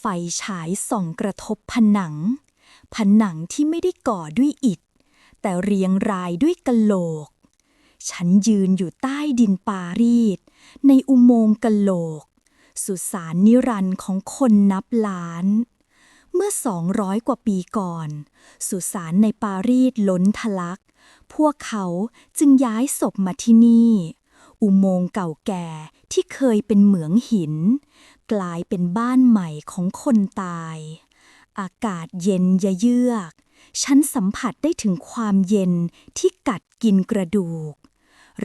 ไฟฉายส่องกระทบผนัง ผนังที่ไม่ได้ก่อด้วยอิฐ แต่เรียงรายด้วยกะโหลก ฉันยืนอยู่ใต้ดินปารีสในอุโมงค์กะโหลก สุสานนิรันดร์ของคนนับล้าน เมื่อสองร้อยกว่าปีก่อน สุสานในปารีสล้นทะลัก พวกเขาจึงย้ายศพมาที่นี่ อุโมงค์เก่าแก่ที่เคยเป็นเหมืองหิน กลายเป็นบ้านใหม่ของคนตาย อากาศเย็นยะเยือกฉันสัมผัสได้ถึงความเย็นที่กัดกินกระดูก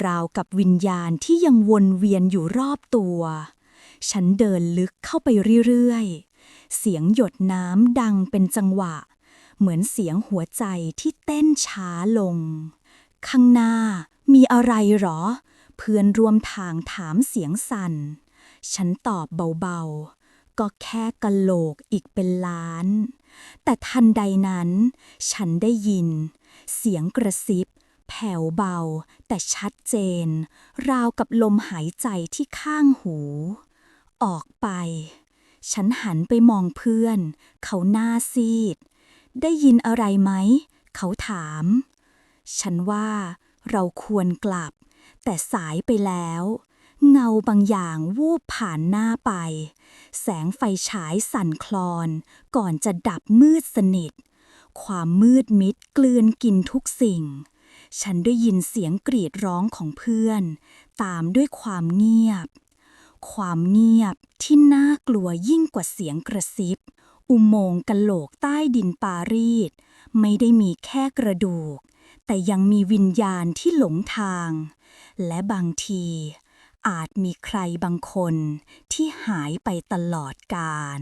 ราวกับวิญญาณที่ยังวนเวียนอยู่รอบตัว ฉันเดินลึกเข้าไปเรื่อยๆ เสียงหยดน้ำดังเป็นจังหวะ เหมือนเสียงหัวใจที่เต้นช้าลง ข้างหน้ามีอะไรหรอ พื่อนร่วมทางถามเสียงสั่น ฉันตอบเบาๆ ก็แค่กะโหลกอีกเป็นล้าน แต่ทันใดนั้น ฉันได้ยิน เสียงกระซิบ แผ่วเบา แต่ชัดเจน ราวกับลมหายใจที่ข้างหู ออกไป ฉันหันไปมองเพื่อน เขาหน้าซีด ได้ยินอะไรไหม เขาถาม ฉันว่าเราควรกลับ แต่สายไปแล้ว เงาบางอย่างวูบผ่านหน้าไป แสงไฟฉายสั่นคลอน ก่อนจะดับมืดสนิท ความมืดมิดกลืนกินทุกสิ่ง ฉันได้ยินเสียงกรีดร้องของเพื่อน ตามด้วยความเงียบ ความเงียบที่น่ากลัวยิ่งกว่าเสียงกระซิบ อุโมงค์กะโหลกใต้ดินปารีสไม่ได้มีแค่กระดูก แต่ยังมีวิญญาณที่หลงทาง และบางที อาจมีใครบางคนที่หายไปตลอดกาล